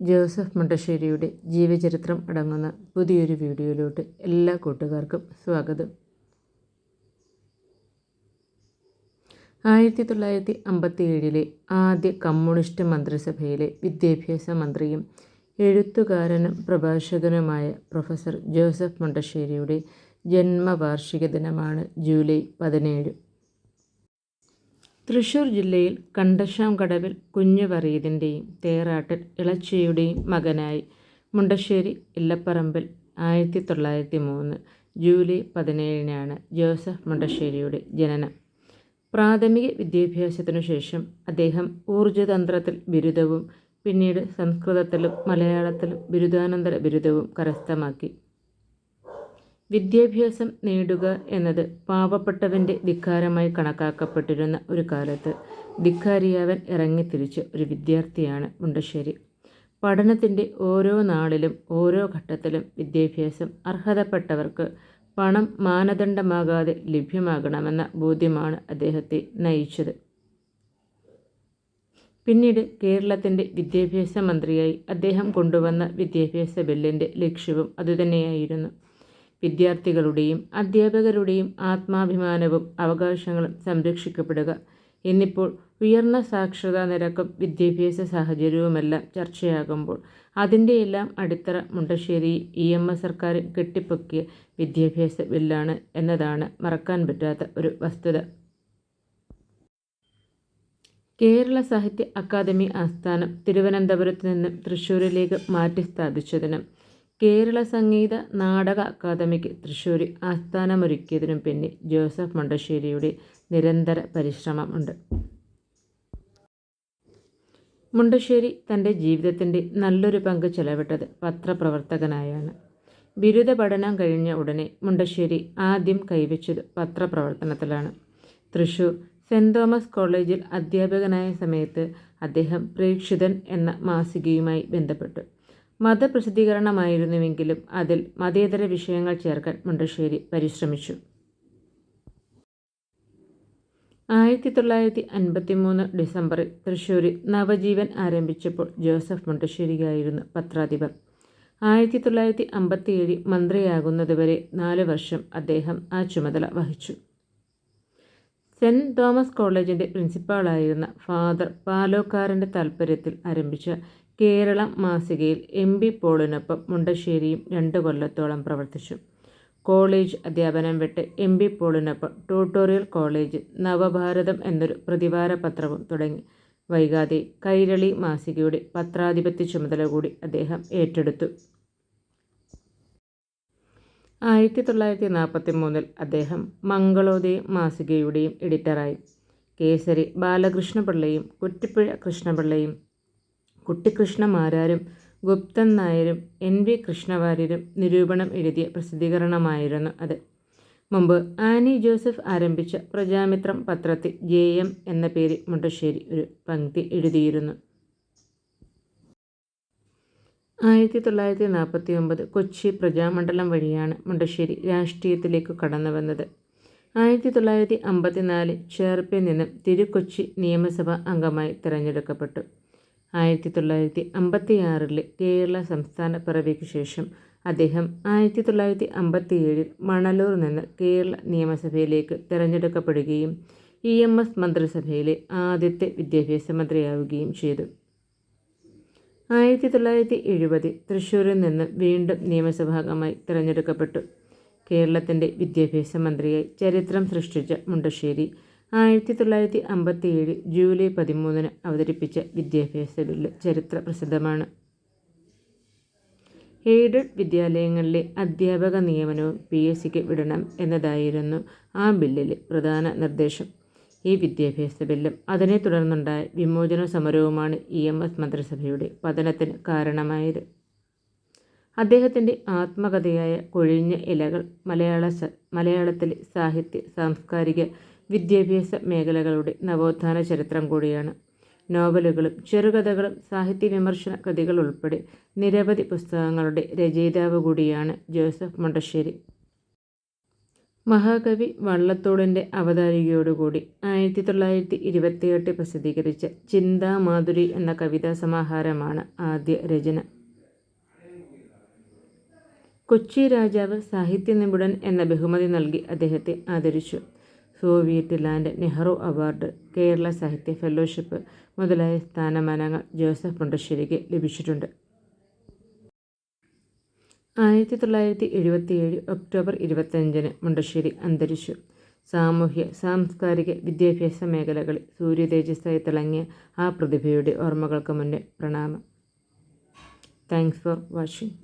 Joseph മുണ്ടശ്ശേരിയുടെ ജീവചരിത്രം അടങ്ങുന്ന പുതിയൊരു വീഡിയോയിലോട്ട് എല്ലാ കൂട്ടുകാർക്കും സ്വാഗതം. ആയിരത്തി തൊള്ളായിരത്തി അമ്പത്തി ഏഴിലെ ആദ്യ കമ്മ്യൂണിസ്റ്റ് മന്ത്രിസഭയിലെ വിദ്യാഭ്യാസ മന്ത്രിയും എഴുത്തുകാരനും പ്രഭാഷകനുമായ പ്രൊഫസർ ജോസഫ് മുണ്ടശ്ശേരിയുടെ ജന്മവാർഷിക ദിനമാണ് ജൂലൈ പതിനേഴ്. തൃശൂർ ജില്ലയിൽ കണ്ടശാം കടവിൽ കുഞ്ഞു കുഞ്ഞുവറീതിന്റെയും തേറാട്ടൽ ഇളച്ചിയുടെയും മകനായി മുണ്ടശ്ശേരി ഇല്ലപ്പറമ്പിൽ ആയിരത്തി തൊള്ളായിരത്തി മൂന്ന് ജൂലൈ പതിനേഴിനാണ് ജോസഫ് മുണ്ടശ്ശേരിയുടെ ജനനം. പ്രാഥമിക വിദ്യാഭ്യാസത്തിനു ശേഷം അദ്ദേഹം ഊർജതന്ത്രത്തിൽ ബിരുദവും പിന്നീട് സംസ്കൃതത്തിലും മലയാളത്തിലും ബിരുദാനന്തര ബിരുദവും കരസ്ഥമാക്കി. വിദ്യാഭ്യാസം നേടുക എന്നത് പാവപ്പെട്ടവന്റെ ധിക്കാരമായി കണക്കാക്കപ്പെട്ടിരുന്ന ഒരു കാലത്ത് ധിക്കാരിയാവൻ ഇറങ്ങിത്തിരിച്ച ഒരു വിദ്യാർത്ഥിയാണ് മുണ്ടശ്ശേരി. പഠനത്തിന്റെ ഓരോ നാളിലും ഓരോ ഘട്ടത്തിലും വിദ്യാഭ്യാസം അർഹതപ്പെട്ടവർക്ക് പണം മാനദണ്ഡമാകാതെ ലഭ്യമാകണമെന്ന ബോധ്യമാണ് അദ്ദേഹത്തെ നയിച്ചത്. പിന്നീട് കേരളത്തിന്റെ വിദ്യാഭ്യാസ മന്ത്രിയായി അദ്ദേഹം കൊണ്ടുവന്ന വിദ്യാഭ്യാസ ബില്ലിന്റെ ലക്ഷ്യവും അതുതന്നെയായിരുന്നു. വിദ്യാർത്ഥികളുടെയും അധ്യാപകരുടെയും ആത്മാഭിമാനവും അവകാശങ്ങളും സംരക്ഷിക്കപ്പെടുക. എന്നിപ്പോൾ ഉയർന്ന സാക്ഷരതാ നിരക്കും വിദ്യാഭ്യാസ സാഹചര്യവുമെല്ലാം ചർച്ചയാകുമ്പോൾ അതിന്റെയെല്ലാം അടിത്തറ മുണ്ടശ്ശേരി ഇ എം എസ് സർക്കാർ കെട്ടിപ്പൊക്കിയ വിദ്യാഭ്യാസ ബില്ലാണ് എന്നതാണ് മറക്കാൻ പറ്റാത്ത ഒരു വസ്തുത. കേരള സാഹിത്യ അക്കാദമി ആസ്ഥാനം തിരുവനന്തപുരത്ത് നിന്നും തൃശ്ശൂരിലേക്ക് മാറ്റി സ്ഥാപിച്ചതിനും കേരള സംഗീത നാടക അക്കാദമിക്ക് തൃശ്ശൂർ ആസ്ഥാനമൊരുക്കിയതിനും പിന്നിൽ ജോസഫ് മുണ്ടശ്ശേരിയുടെ നിരന്തര പരിശ്രമമുണ്ട് മുണ്ടശ്ശേരി തന്റെ ജീവിതത്തിന്റെ നല്ലൊരു പങ്ക് ചെലവിട്ടത് പത്രപ്രവർത്തകനായാണ്. ബിരുദ പഠനം കഴിഞ്ഞ ഉടനെ മുണ്ടശ്ശേരി ആദ്യം കൈവച്ചത് പത്രപ്രവർത്തനത്തിലാണ്. തൃശൂർ സെന്റ് തോമസ് കോളേജിൽ അധ്യാപകനായ സമയത്ത് അദ്ദേഹം പ്രേക്ഷിതൻ എന്ന മാസികയുമായി ബന്ധപ്പെട്ടു. മതപ്രസിദ്ധീകരണമായിരുന്നുവെങ്കിലും അതിൽ മതേതര വിഷയങ്ങൾ ചേർക്കാൻ മുണ്ടശ്ശേരി പരിശ്രമിച്ചു. ആയിരത്തി തൊള്ളായിരത്തി അൻപത്തി മൂന്ന് ഡിസംബറിൽ തൃശ്ശൂരിൽ നവജീവൻ ആരംഭിച്ചപ്പോൾ ജോസഫ് മുണ്ടശ്ശേരിയായിരുന്നു പത്രാധിപർ ആയിരത്തി തൊള്ളായിരത്തി അമ്പത്തിയേഴ് മന്ത്രിയാകുന്നതുവരെ നാല് വർഷം അദ്ദേഹം ആ ചുമതല വഹിച്ചു. സെന്റ് തോമസ് കോളേജിന്റെ പ്രിൻസിപ്പാളായിരുന്ന ഫാദർ പാലോക്കാരന്റെ താൽപ്പര്യത്തിൽ ആരംഭിച്ച കേരളം മാസികയിൽ എം ബി പോളിനൊപ്പം മുണ്ടശ്ശേരിയും രണ്ട് കൊല്ലത്തോളം പ്രവർത്തിച്ചു. കോളേജ് അധ്യാപനം വിട്ട് എം ബി പോളിനൊപ്പം ട്യൂട്ടോറിയൽ കോളേജ് നവഭാരതം എന്നൊരു പ്രതിവാര പത്രവും തുടങ്ങി. വൈകാതെ കൈരളി മാസികയുടെ പത്രാധിപത്യ ചുമതല കൂടി അദ്ദേഹം ഏറ്റെടുത്തു. ആയിരത്തി തൊള്ളായിരത്തി നാൽപ്പത്തി മൂന്നിൽ അദ്ദേഹം മംഗളോദയ മാസികയുടെയും എഡിറ്ററായി. കേസരി ബാലകൃഷ്ണപിള്ളയും കുറ്റിപ്പുഴ കൃഷ്ണപിള്ളയും കുട്ടിക്കൃഷ്ണമാരാരും ഗുപ്തൻ നായരും എൻ വി കൃഷ്ണവാര്യരും നിരൂപണം എഴുതിയ പ്രസിദ്ധീകരണമായിരുന്നു അത്. മുമ്പ് ആനി ജോസഫ് ആരംഭിച്ച പ്രജാമിത്രം പത്രത്തിൽ ജെ എം എന്ന പേരിൽ മുണ്ടശ്ശേരി ഒരു പങ്ക്തി എഴുതിയിരുന്നു. ആയിരത്തി തൊള്ളായിരത്തി നാൽപ്പത്തി ഒമ്പത് കൊച്ചി പ്രജാമണ്ഡലം വഴിയാണ് മുണ്ടശ്ശേരി രാഷ്ട്രീയത്തിലേക്ക് കടന്നു വന്നത്. ആയിരത്തി തൊള്ളായിരത്തി അമ്പത്തിനാലിൽ ചേർപ്പിൽ നിന്നും തിരുക്കൊച്ചി നിയമസഭാ അംഗമായി തിരഞ്ഞെടുക്കപ്പെട്ടു. ആയിരത്തി തൊള്ളായിരത്തി അമ്പത്തി ആറിലെ കേരള സംസ്ഥാന പിറവിക്ക് ശേഷം അദ്ദേഹം ആയിരത്തി തൊള്ളായിരത്തി അമ്പത്തി ഏഴിൽ മണലൂർ നിന്ന് കേരള നിയമസഭയിലേക്ക് തിരഞ്ഞെടുക്കപ്പെടുകയും ഇ എം എസ് മന്ത്രിസഭയിലെ ആദ്യത്തെ വിദ്യാഭ്യാസ മന്ത്രിയാവുകയും ചെയ്തു. ആയിരത്തി തൊള്ളായിരത്തി എഴുപതിൽ തൃശ്ശൂരിൽ നിന്ന് വീണ്ടും നിയമസഭാംഗമായി തിരഞ്ഞെടുക്കപ്പെട്ടു. കേരളത്തിന്റെ വിദ്യാഭ്യാസ മന്ത്രിയായി ചരിത്രം സൃഷ്ടിച്ച മുണ്ടശ്ശേരി ആയിരത്തി തൊള്ളായിരത്തി അമ്പത്തി ഏഴ് ജൂലൈ പതിമൂന്നിന് അവതരിപ്പിച്ച വിദ്യാഭ്യാസ ബില്ല് ചരിത്ര പ്രസിദ്ധമാണ്. എയ്ഡഡ് വിദ്യാലയങ്ങളിലെ അധ്യാപക നിയമനവും പി എസ് സിക്ക് വിടണം എന്നതായിരുന്നു ആ ബില്ലിലെ പ്രധാന നിർദ്ദേശം. ഈ വിദ്യാഭ്യാസ ബില്ലും അതിനെ തുടർന്നുണ്ടായ വിമോചന സമരവുമാണ് ഇ എം എസ് മന്ത്രിസഭയുടെ പതനത്തിന് കാരണമായത്. അദ്ദേഹത്തിന്റെ ആത്മകഥയായ കൊഴിഞ്ഞ ഇലകൾ മലയാള മലയാളത്തിലെ സാഹിത്യ സാംസ്കാരിക വിദ്യാഭ്യാസ മേഖലകളുടെ നവോത്ഥാന ചരിത്രം കൂടിയാണ്. നോവലുകളും ചെറുകഥകളും സാഹിത്യ വിമർശന കൃതികൾ ഉൾപ്പെടെ നിരവധി പുസ്തകങ്ങളുടെ രചയിതാവ് കൂടിയാണ് ജോസഫ് മുണ്ടശ്ശേരി. മഹാകവി വള്ളത്തോടിന്റെ അവതാരികയോടുകൂടി ആയിരത്തി തൊള്ളായിരത്തി ഇരുപത്തിയെട്ട് പ്രസിദ്ധീകരിച്ച ചിന്താമാധുരി എന്ന കവിതാ സമാഹാരമാണ് ആദ്യ രചന. കൊച്ചി രാജാവ് സാഹിത്യ നിപുണൻ എന്ന ബഹുമതി നൽകി അദ്ദേഹത്തെ ആദരിച്ചു. Soviet Land Nehru award Kerala Sahitya fellowship മുതലായ സ്ഥാനമാനങ്ങൾ ജോസഫ് മുണ്ടശ്ശേരിക്ക് ലഭിച്ചിട്ടുണ്ട്. ആയിരത്തി തൊള്ളായിരത്തി എഴുപത്തിയേഴ് ഒക്ടോബർ ഇരുപത്തഞ്ചിന് മുണ്ടശ്ശേരി അന്തരിച്ചു. സാമൂഹ്യ സാംസ്കാരിക വിദ്യാഭ്യാസ മേഖലകളിൽ സൂര്യതേജസ്സായി തിളങ്ങിയ ആ പ്രതിഭയുടെ ഓർമ്മകൾക്ക് മുന്നേ പ്രണാമം. Thanks for watching.